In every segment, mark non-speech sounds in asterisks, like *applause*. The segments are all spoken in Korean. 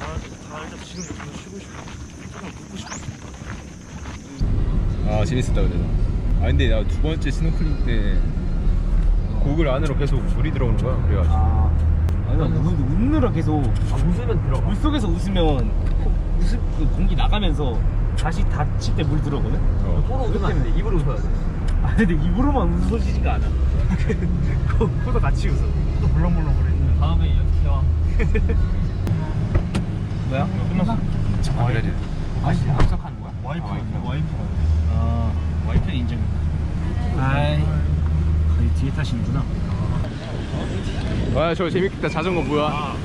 다 일단 지금부터 쉬고 싶어. 조금 눕고 싶어. 아 재밌었다 그래도 아 근데 나 두 번째 스노클링 때 고글 안으로 계속 소리 들어오는 거야 그래가지고 아, 아니 나 웃 느라 계속 아 웃으면 들어가. 물 속에서 웃으면 웃을 그 공기 나가면서 다시 닫힐 때 물 들어오거든. 어. 코로 웃으면 안 돼. 입으로 웃어야 돼. 아 근데 입으로만 웃어지지가 않아. *laughs* 코도 같이 웃어. 코도 물렁물렁 거리는데. 다음에 연습해와. *laughs* 뭐야? 끝났어. 아 그래 그래 아 진짜 합석하는 거야? 와이프, 아, 와이프. 와이프. 아 와이프는 인정. 아이 거의 뒤에 타시는구나. 와 저 재밌겠다 자전거 뭐야 아,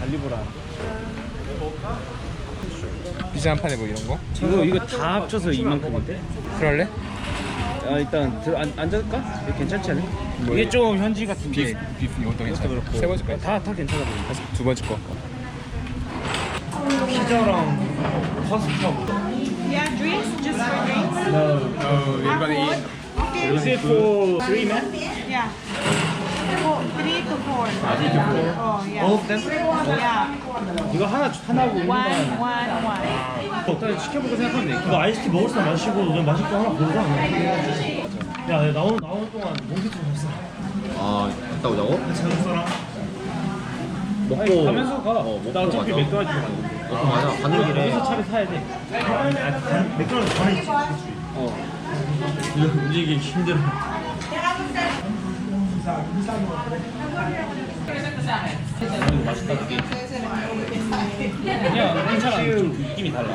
달리보라. 피자 한 판에 뭐 이런 거? 이거 이거 다 합쳐서 이만큼인데? 그럴래? 아 일단 들, 앉, 앉을까? 괜찮지 않아? 이게 좀 현지 같은데. 비프 비프 이것도 괜찮아 그렇고. 세 번째 거 다, 다 괜찮아 보인다. 두 번째 거 피자랑 파스타. Yeah, drinks, just for drinks. 어 일반에 Okay. Is it for three men? Yeah. Four, three to four. 아 three to four? Oh, yeah. All of them? Yeah. 이거 하나 하나고 One, one, one. 일단 시켜보고 생각하면 돼. 너 아이스티 먹을 사람 마시고 그냥 마실 거 하나 고르자. 야, 나오는 나오는 동안 몽키 좀 없어. 아 갔다 오자고? 자는 사람. 먹고 가면서 가. 어, 먹고 나 어차피 가자. 맥도날드 가는데. 먹고 가자 가는 길에 여기서 차를 타야 돼. 아, 맥도날드 전에 있지. 어. 움직이기 힘들어. 이거 맛있다 그게. 그냥 괜찮아. 좀 느낌이 달라.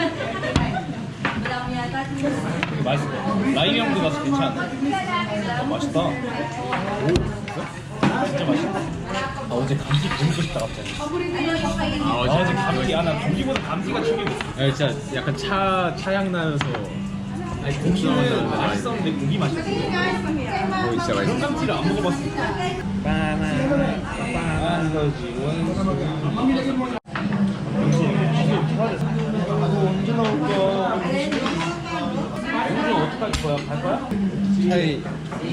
맛있어. 라임 형도 가서 괜찮아. 어, 맛있다. 오, 진짜 맛있다. 아 어제 감기 먹고 싶다 갑자기. 아 아, 어제 감기 아 나 감기보다 감기가 충격이었어. 아, 진짜 약간 차 차향 나면서 아니 고기는 맛있었는데 고기 맛있어. 뭐 진짜 맛있어 생감치를 안 먹어봤어. 바나나 빵거지 원수. 언제 나올 거야? 언제 어 할 거야? 갈 거야? 차라리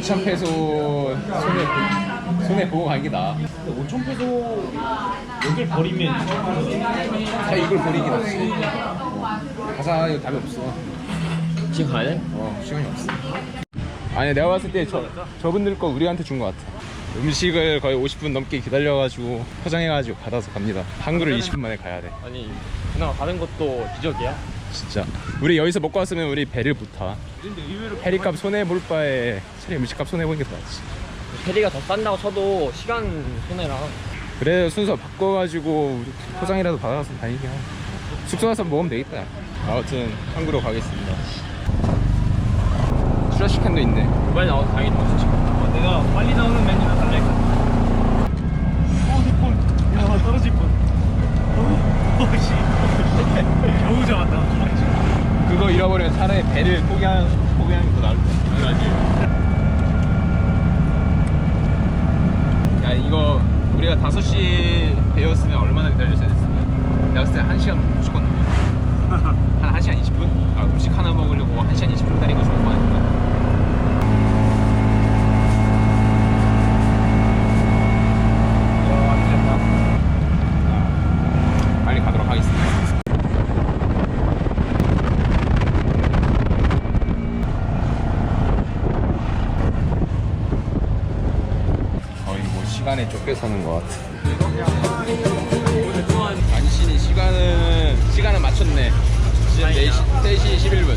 2천 페소 손에 손에 보고 가는 게 나아 5천 페소 여길 버리면 차라리 이걸 버리긴 없지 가사 이거 답이 없어 지금 가야 돼? 어 시간이 없어 아니 내가 봤을 때 저, 저분들 거 우리한테 준것 같아 음식을 거의 50분 넘게 기다려가지고 포장해가지고 받아서 갑니다 한글을 20분 만에 가야 돼 아니 그나마 가는 것도 기적이야. 진짜 우리 여기서 먹고 왔으면 우리 배를 못타 페리값 손해볼 바에 차라리 음식값 손해보는 게 더 낫지 페리가 더 싼다고 쳐도 시간 손해라. 그래 순서 바꿔가지고 우리 포장이라도 받아서 다니긴 하고 숙소 가서 먹으면 되겠다 아무튼 한국으로 가겠습니다 트래시캔도 있네 빨리 나와서 다행이다. 어, 내가 빨리 나오는 메뉴를 달래. 어, 내 폰. 야, 떨어질 뻔. 어, 어, 씨. 겨우 잡았다. 그거 잃어버리면 차라리 배를 포기하는, 포기하는 게 더 나을 거야 야 이거 우리가 5시 배였으면 얼마나 기다렸어야 됐을까? 내가 봤을 때 1시간 무조건 넘어 한 1시간 20분? *laughs* 아 음식 하나 먹으려고 1시간 20분 기다린 거 좋은 거 아닌가 아, 빨리 가도록 하겠습니다 거의 뭐 시간에 쫓겨 사는 것 같아. 간신히 시간은 시간은 맞췄네. 지금 4시, 3시 11분.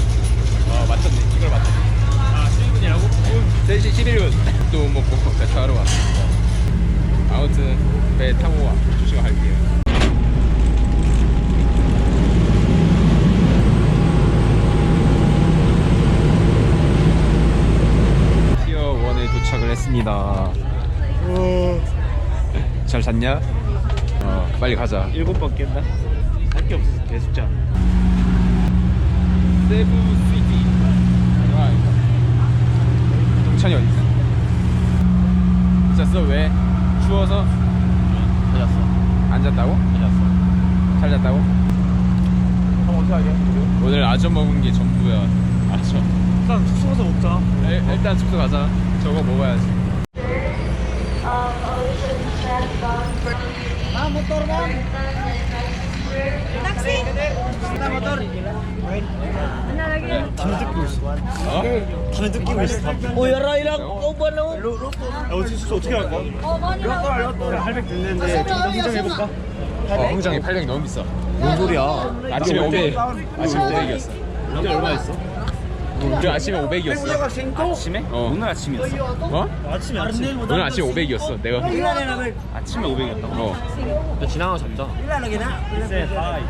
어 맞췄네. 이걸 맞췄네. 아, 7분이라고? 3시 11분. 또 먹고 배차 하러 왔습니다. 아무튼 배 타고 와. 조심히 갈게요. 티어 1에 도착을 했습니다. 잘 잤냐? 어, 빨리 가자. 일곱 번 깼나? 할 게 없어서 계속 자. 세부 시티. 동찬이 어디 있어? 잤어? 왜? 추워서? 잤어. 안 잤다고? 잤어. 잘 잤다고? 그럼 어떻게 하게? 오늘 아점 먹은 게 전부야. 아점. 일단 숙소 가서 먹자. 일, 일단 숙소 가자. 저거 먹어야지. 담배 뜯기고 있어. 어? 담배 뜯기고 있어. 야, 어떻게 숙소 어떻게 할 거야? 야, 할백 됐는데 좀더 흥정해볼까? 어, 흥정이 800이 너무 비싸. 뭔 소리야? 아침에 500. 아침에 500이었어. 어제 얼마였어? 우리 아침에 500이었어. 아침에? 어. 오늘 아침이었어. 어? 아침에 아침. 오늘 아침 500이었어. 내가. 아침에 500이었다고? 어. 나 지나가 잡자. 세 하이.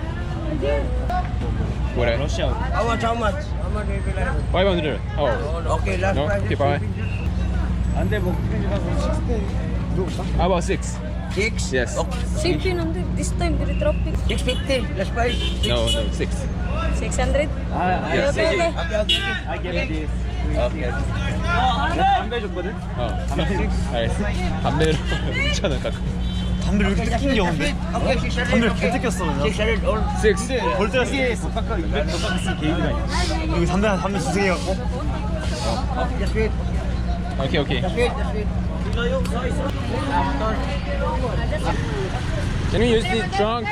뭐래? 러시아. How much? How much? How much will be like? 500. 어. Okay, last No? price Okay, is bye. 450. 안돼 뭐 식스테. How about 6? Six? Yes. Okay. Safety nandun. This time, very traffic. 650. Last price. No, no, 6. 600. 아. Okay, okay. Okay, okay. I get this. 오케이. 내가 담배 줬거든. 어. 알겠어. 담배로 6,000원 깎아. 담배를 왜 이렇게 뜯긴 게 없는데? Okay, 600. 담배를 okay. 개 뜯겼어 그냥. 600 all. 6. 벌 때가 쓰겠어. 200더 깎았을 게임이가 아니야. 여기 담배 한 담배 주세요 갖고. 오케이, 오케이. Can we use the trunk?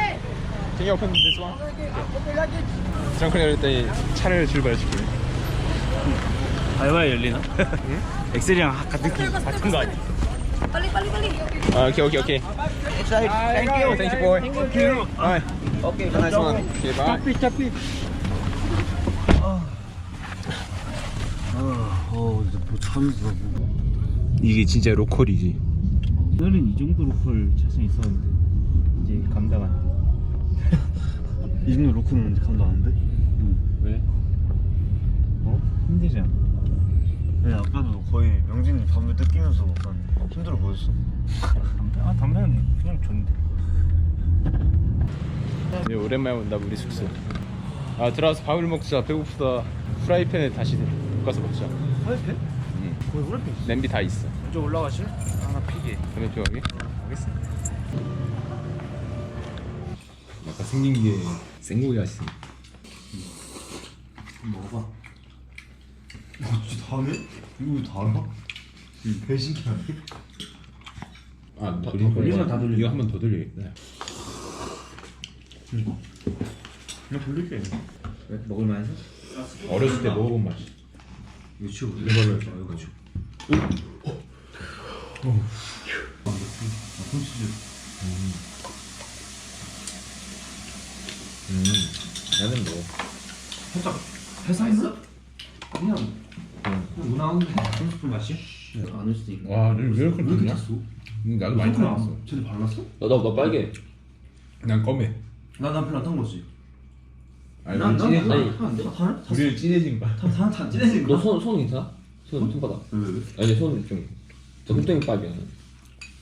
Can you open this one? 트렁크를 열었더니 차를 출발시키네. 알바에 열리나? 엑셀이랑 같은 같은 거 아니야? Balik, balik, balik. 아, 오케이, 오케이, 오케이. Thank you. Thank you, boy. Thank you. Bye. Okay, Have a nice one. Okay, bye. 짜피. 어, 이제 뭐 참수 이게 진짜 로컬이지. 오늘은 이 정도 로컬 자신 있었는데 이제 감당 안 돼. 이 정도 로컬은 감당 안 돼? 응. 왜? 어? 힘들잖아. 네, 아까도 거의 명진이 담배 뜯기면서 약간 힘들어 보였어. 담배? 아 담배는 그냥 좋은데. 이제 오랜만에 온다 우리 숙소. 아 들어와서 밥을 먹자. 배고프다. 프라이팬에 다시 볶아서 먹자. 화이트? 응. 거기 후라이팬 있어. 냄비 다 있어. 먼저 올라가실? 하나 피게. 담배 피우게? 알겠어. 약간 생긴 게 생고기 같이. 먹어봐. 어, 진짜 다네? 이거 다 알아? 응. 개 신기하네. 아, 더, 돌리면 돌리면 다 돌리고. 이거 한 번 더 돌리겠다. 그냥 돌릴게. 왜? 먹을만해서? 어렸을 때 먹어본. 이거 치우고 이걸로 해서 이거 치우고 음, 나는 뭐. 살짝 회사에서 그냥 뭐 나오는데 30분 맛이야? 안올 수도 있고 와, 왜 이렇게 왜 이렇게? 탔어? 음, 나도 많이 타봤어. 쟤네 발랐어? 너나 너 빨개. 난 검해. 나 남편 안탄 거지 아니, 난- 우리 난- 진해진 난 타는데? 다 타네? 우리를 진해진 거야. 다, 다, 다 찐해진 거야? 너손 손 괜찮아? 손 손바닥. 왜, 왜, 왜? 아니 손좀 손등이 빨개.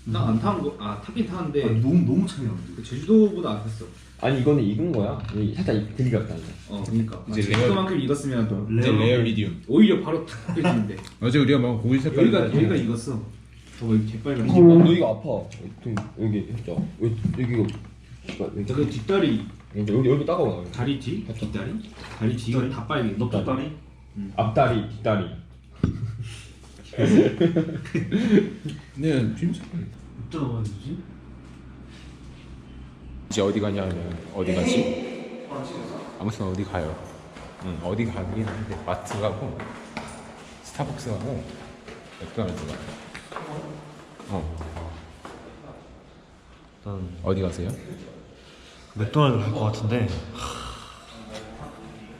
나안 타는 거, 아 타긴 타는데 아, 너무 너무 차이 나는데 그 제주도보다 안 탔어. 아니 이거는 익은 거야. 이 살짝 이 들리가 같다. 어, 그러니까 이제 이제 레어- 제주도만큼 익었으면 또 이제 레어 미디움. 오히려 바로 탁 깨지는데 *laughs* 어제 우리가 먹은 고기 색깔. 여기가 여기가 익었어. 저 여기 개빨간. 너 이거 아파. 등 여기 살짝 여기 여기 이거 여기 그 뒷다리 여기 여기 여기 따가워. 나. 다리 뒤 뒷다리 다리 뒤가 다 빨개. 너 뒷다리? 앞다리 뒷다리. *laughs* 네, 진짜. 어디다 넣어야 되지? 이제 어디 가냐면 어디 가지? 아무튼 어디 가요. 응, 어디 가긴 한데 마트 가고 스타벅스 가고 맥도날드 가요. 어, 일단 어디 가세요? 맥도날드 갈 것 같은데.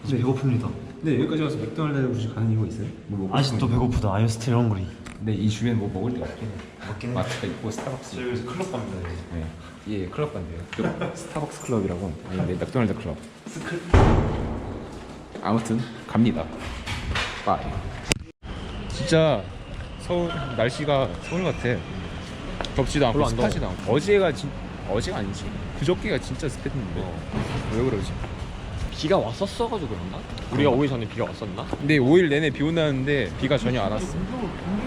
이제 배고픕니다. 네 여기까지 와서 맥도날드 굳이 가는 이유가 있어요? 뭐 먹고 아직도 배고프다. 아이스티 거리. 근데 이 주변에 뭐 먹을 데가 없긴 해. 맞긴 해. 마트가 있고 스타벅스. 여기서 클럽 갑니다. 이제. 네. 예, 클럽 간대요. 그 *laughs* 스타벅스 클럽이라고. 아닌데 맥도날드 클럽. 아무튼 갑니다. 빠이. 진짜 서울 날씨가 서울 같아. 덥지도 않고 습하지도 않고. 어제가 진 어제가 아니지. 그저께가 진짜 습했는데. 왜 그러지? 비가 왔었어가지고 그런가? 우리가 오기 전에 비가 왔었나? 근데 5일 내내 비 온다는데 비가 전혀 안 왔어.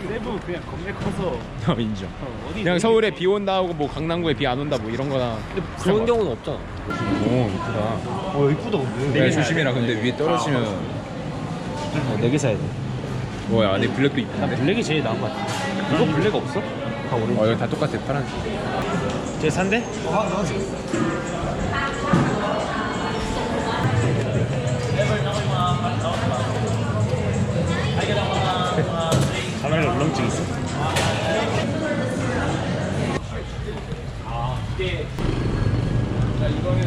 내부 그냥 겁내 커서 어, 인정. 어디 그냥 서울에 비 온다 하고 뭐 강남구에 비 안 온다 뭐 이런 거나. 그런 경우는 없잖아. 오, 이쁘다. 어 이쁘다 근데. 내가 조심해라. 근데 위에 떨어지면 네개 사야 돼. 뭐야 안에 블랙도 이쁜데? 블랙이 제일 나은 것 같아. 이거 블랙 없어? 어 여기 다 똑같아 파란색 제 산대? 울렁증 있어? 자 이거는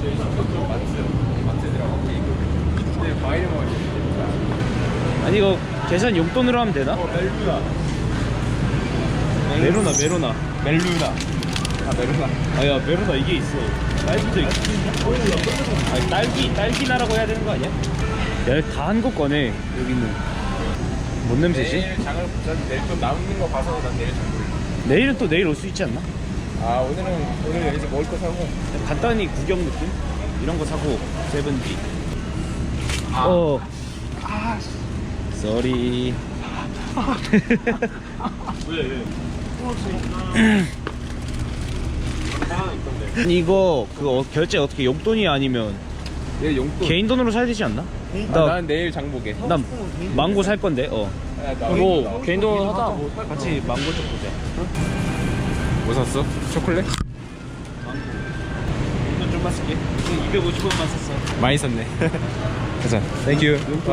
저희 숙소 마트 마트들하고 케이크 근데 과일 먹을 아니 이거 계산 용돈으로 하면 되나? 멜루나 메로나 메로나 멜루나 아 멜루나 아야 메로나 이게 있어 딸기도 있고 아니 딸기 딸기나라고 해야 되는 거 아니야? 야 다 한거 꺼내 여기는 뭔 냄새지? 내일 장을 보자 내일 좀 남는 거 봐서 난 내일 장 볼래 내일은 또 내일 올 수 있지 않나? 아 오늘은 오늘 여기서 먹을 거 사고 간단히 구경 느낌? 이런 거 사고 세븐디 아. 어 쏘리 *laughs* 이거 그 어, 결제 어떻게 용돈이 아니면 내일 용돈 개인 돈으로 사야 되지 않나? 아, 나, 난 내일 장 보게. 난 망고 살 건데 어. 뭐 개인 돈으로 하자. 뭐 같이 망고 좀 보자. 뭐 샀어? 초콜릿? *laughs* 용돈 좀만 쓸게. 250원만 썼어. 많이 썼네. 가자. 땡큐 용돈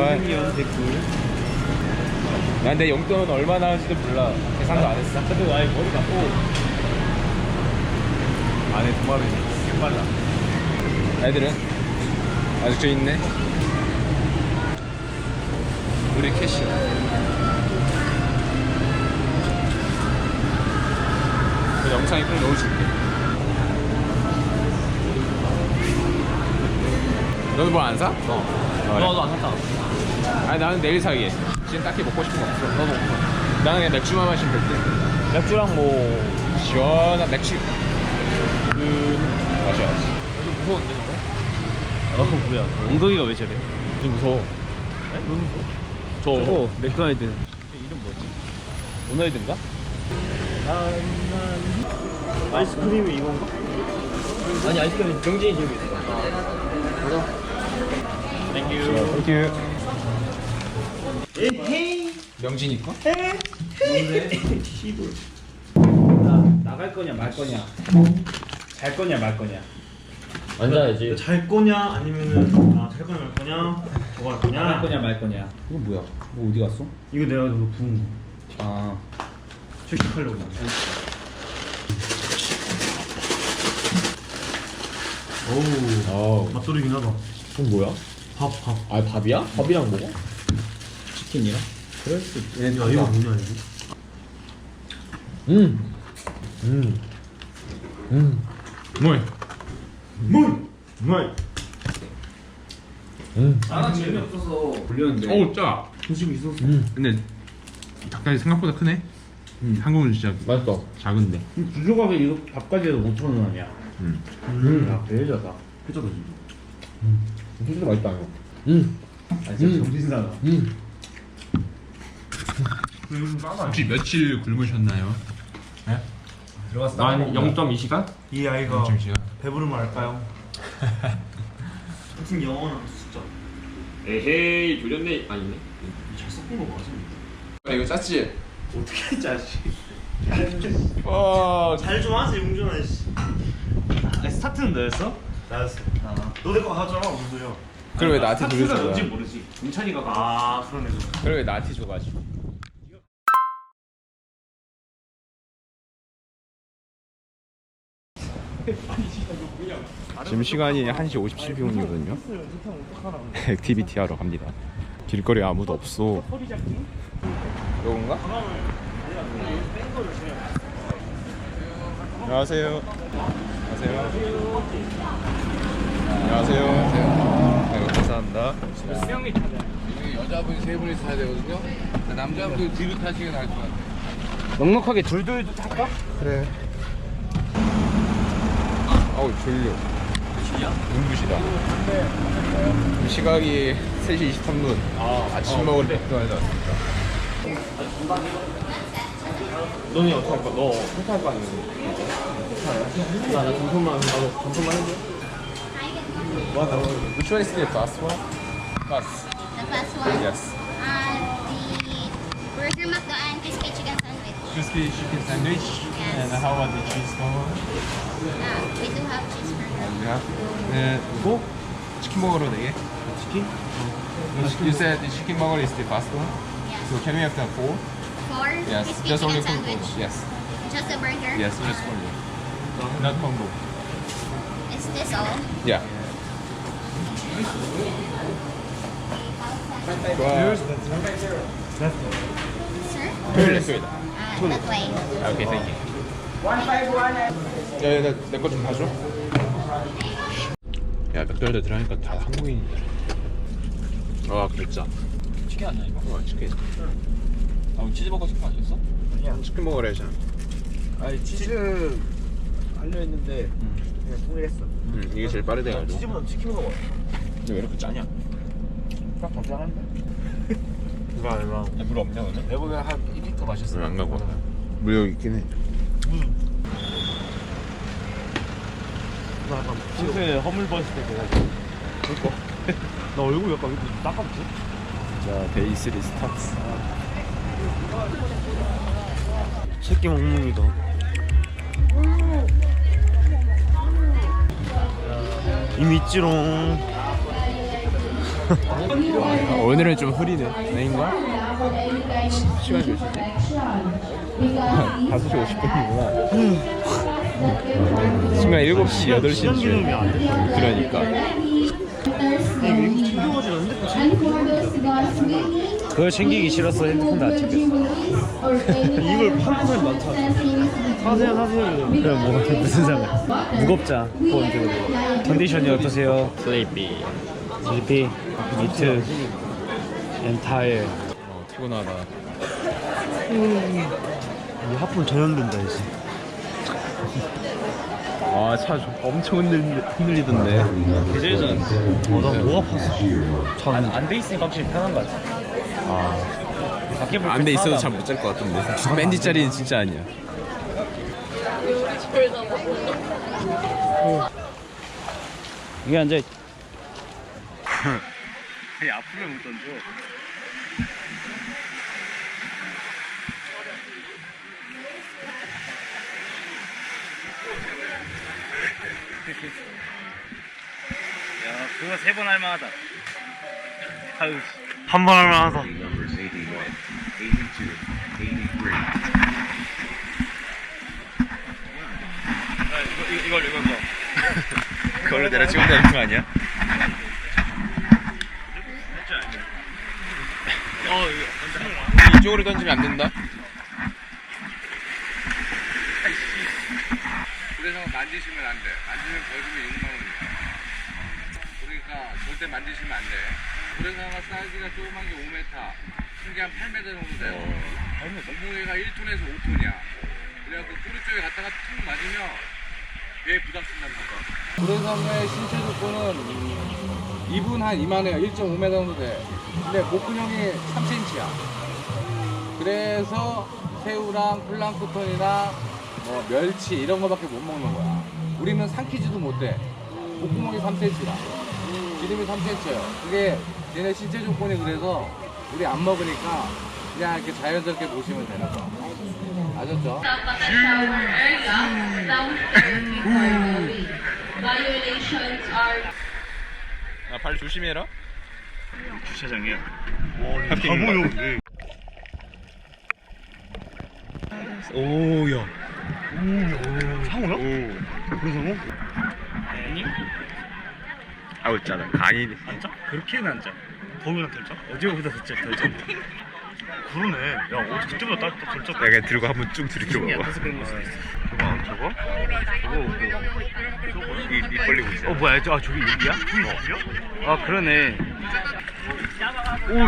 난내 용돈은 얼마 나올지도 몰라. 계산도 안 했어. 근데 아예 머리 감고. 안에 도마뱀이 개빨라. 애들은? 아직 저 있네 우리 캐시. 그 영상에 꼭 넣어줄게. 너도 뭐안 사? 어. 너도 안 샀다 아니 나는 내일 사게 지금 딱히 먹고 싶은 거 없어. 너도 없어 나는 그냥 맥주만 마시면 될 때. 맥주랑 뭐 시원한 맥주. 그 마셔야지. 무서운데 어 뭐야. 엉덩이가 왜 저래? 좀 무서워 저거 맥도날드. 이름 뭐지? 오나이든가? 아이스크림이 이건가? 아니 아이스크림이 정진이 저기 있어. 땡큐 땡큐 명진이 거? 나 나갈 거냐 말 거냐? 잘 거냐 말 거냐? 앉아야지. 잘 거냐 아니면은 아잘 거냐 말 거냐 저거 할 거냐 거냐 말 거냐 이거 뭐야? 뭐 어디 갔어? 이거 내가 저거 부은 거 아 출식하려고 어우 어 맛돌이긴 하다 그건 뭐야? 밥 밥 아 밥이야? 밥이랑 뭐가? 치킨이랑 그럴 수 있야 이거 뭐냐 이거 음. 음. 음. 뭘? 뭘? 뭘? 음. 나는 재미없어서 불렸는데 어우 짜. 조심 있었어 음. 근데 닭다리 생각보다 크네. 음. 한국은 진짜 맛있어. 작은데. 부조각에 이거 밥까지 해도 5천 원 아니야 음. 야 배려자다 회자도 진짜 진짜 맛있다 이거. 음. 아 진짜 정신사나 음. 요즘 싸다 혹시 며칠 굶으셨나요? 네? 들어갔어 한 0.2시간? 이 아이가 0.2시간. 배부르면 알까요? *laughs* 같은 영어는 에헤이 졸렸네. 아니네. 잘 섞은 거 맞아 이거 짰지? 어떻게 짜지? 와. *laughs* 잘 좀 하세요 용준아 씨 아, 스타트는 너였어? 나였어 너내거 하잖아 무슨 소리야 그걸 왜 나한테 스타트가 돌려준 뭔지? 모르지 동찬이가 아 그러네 그걸 왜 나한테 줘가지고? 지금 시간이 1시 57분이거든요. *laughs* 액티비티 하러 갑니다. 길거리 아무도 없어. 요건가? 안녕하세요. 안녕하세요. 안녕하세요. 네, 감사합니다. 여자분 세 분이 타야 되거든요. 남자분 뒤로 타시게 나을 것 같아요. 넉넉하게 둘둘 할까? 그래. 어우 졸려. 눈부시다. 지금 시각이 3시 23분. 아 침 먹을 맥도날드 왔습니다. 너는 어떻게 할 거야? 너 회사 할 거 아니야? 나 점심만 나도 점심만 해줘 Which one is the fast one? Fast. The first one, Yes. uh, the burger McDo and crispy chicken sandwich. crispy chicken sandwich. And how about the cheeseburger? Yeah, we do have cheeseburger. 네, 그리고 치킨 버거로 4개. 치킨? You said the chicken burger is the fast one. So can we have the four? Four Yes, crispy just only chicken four. sandwich. Yes, Just a burger. yes, just combo. Not combo. Is this all? Yeah. Sir? Uh, that way. 아, 오케이, 땡큐. 야, 야, 내거 좀 봐줘. 야, 맥도날드 들어가니까 다 한국인이야. 아, 진짜. 치킨 아니야 이거? 어, 치킨. 아 치즈버거 치킨 아니었어? 치킨 먹으래, 잖아 아니 치즈 하려 했는데 그냥 통일했어. 응, 이게 제일 빠르대가지고. 치즈보다 치킨 먹어. 근데 왜 이렇게 짜냐? 딱 괜찮은데? 이거 얼마? 물 없냐 그러면? 내가 보기엔 한 2리터 마셨어. 응, 안 가고. 무료 있긴 해. 나 약간 평소에 허물 벗을 때 그래가지고 그니까 *laughs* 나 얼굴 약간 왜 이렇게 따갑지? 자, 데이 3 스타트. 새끼 먹물이다 이미 있지롱 오늘은 좀 흐리네. 아닌가? 시간이 몇 시지? 5시 50분이구나. 순간 7시, 8시 시간 기능이 안 돼. 그러니까. 이거 챙겨가지고 핸드폰 챙겨 그걸 챙기기 싫었어 핸드폰도 안 챙겼어. 이걸 파는 사람 많다. 사세요 사세요. 그럼 뭐 무슨 상관? 무겁자 그건 들고. 컨디션이 어떠세요? 슬리피. 슬리피? 미트. 앤 타일 어, 피곤하다. 이 하품 전염된다 이제. 아, 차 엄청 흔들, 흔들리던데. 계절 전. 어나뭐 아팠어? 잘안돼 있으니까 확실히 편한 거 같아. 아. 밖에 볼때 안돼 있어도 잘 못 잘 것 같은데. 밴디 짜리는 진짜 아니야. 이게 앉아 있... *laughs* 아니 앞으로 못 던져 야 그거 세 번 할만하다 아유 한 번 할만하다 아, 이거, 이거, 이걸 이걸 뭐 그걸로 내가 찍으면 되는 거 아니야? 어 이거 이쪽으로 던지면 안 된다? 그래서 만지시면 안 돼. 만지면 벌금이 6만 원이야. 그러니까 절대 만지시면 안 돼. 고래상어 사이즈가 조그만 게 5m, 큰게 한 8m 정도 돼요. 몸무게가 1톤에서 5톤이야. 그래갖고 꼬리 쪽에 갔다가 툭 맞으면 부담 쓴다는 거죠. 고래상어의 신체 조건은 입은 한 이만해요. 1.5m 정도 돼. 근데 목 근형이 3cm야. 그래서 새우랑 플랑크톤이나 뭐 멸치 이런 거밖에 못 먹는 거야. 우리는 삼키지도 못해. 목구멍이 3cm라. 기름이 3cm예요. 그게 얘네 신체 조건이 그래서 우리 안 먹으니까 그냥 이렇게 자연스럽게 보시면 되는 거. 아셨죠? 아, 발 조심해라. 주차장이야 와 바보요 오야 상어야? 오 그래 상어? 아니 아우, 있잖아. 간이. 앉아? 그렇게는 앉아 거기나 덜 짜? 어제보다 더 짜, 덜 짠데 그러네 야 어제 그때보다 더덜 짰다 내가 들고 한번 쭉 들이켜 야 봐봐. 그런 저거? 저거 저거 입, 입 벌리고 있어. 어 뭐야 저, 아 저기 여기야? 여기야? 아 그러네 오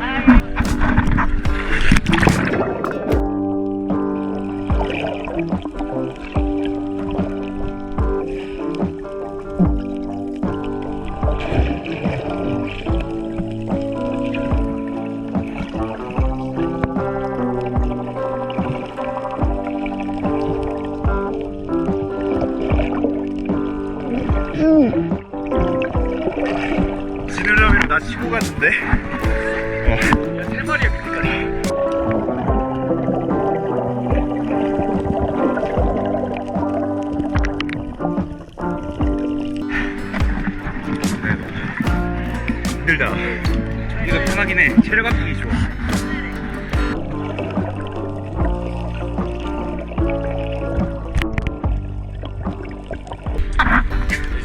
야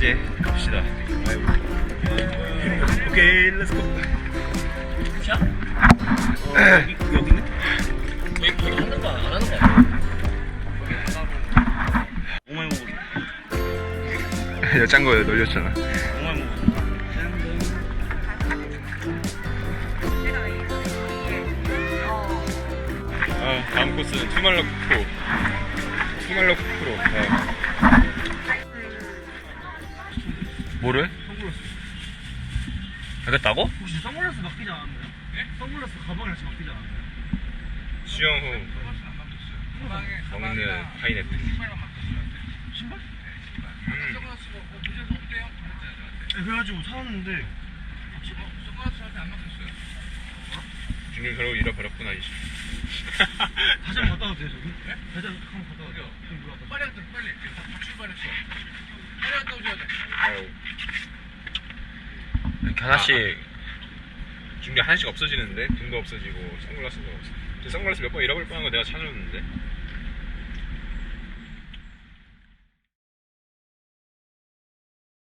이제 갑시다 오케이 렛츠고 여기 여기는? 여기 여기 하는 거안 하는 거 아니야? 오마이 먹어 야 짱구 놀렸잖아 오마이 먹어 아, 다음 코스는 투말럭 프로. 투말럭 프로. 뭐를? 알겠다고? 혹시 선글라스 맡기지 않았나요? 네? 선글라스 가방이랑 맡기지 않았나요? 수영 후 먹는 파인애플. 신발? 음. 네, 그래가지고 사왔는데 중길 결국 잃어버렸구나 이씨. *laughs* 다시 한번 갔다 와도 돼요 저기? 다시 한번 갔다 와도 돼요 빨리 갔다 빨리 지금 다 출발했어 이렇게 하나씩 중계 하나씩 없어지는데 등도 없어지고 선글라스도 없어. 저 선글라스 몇 번 잃어버릴 뻔한 거 내가 찾아줬는데.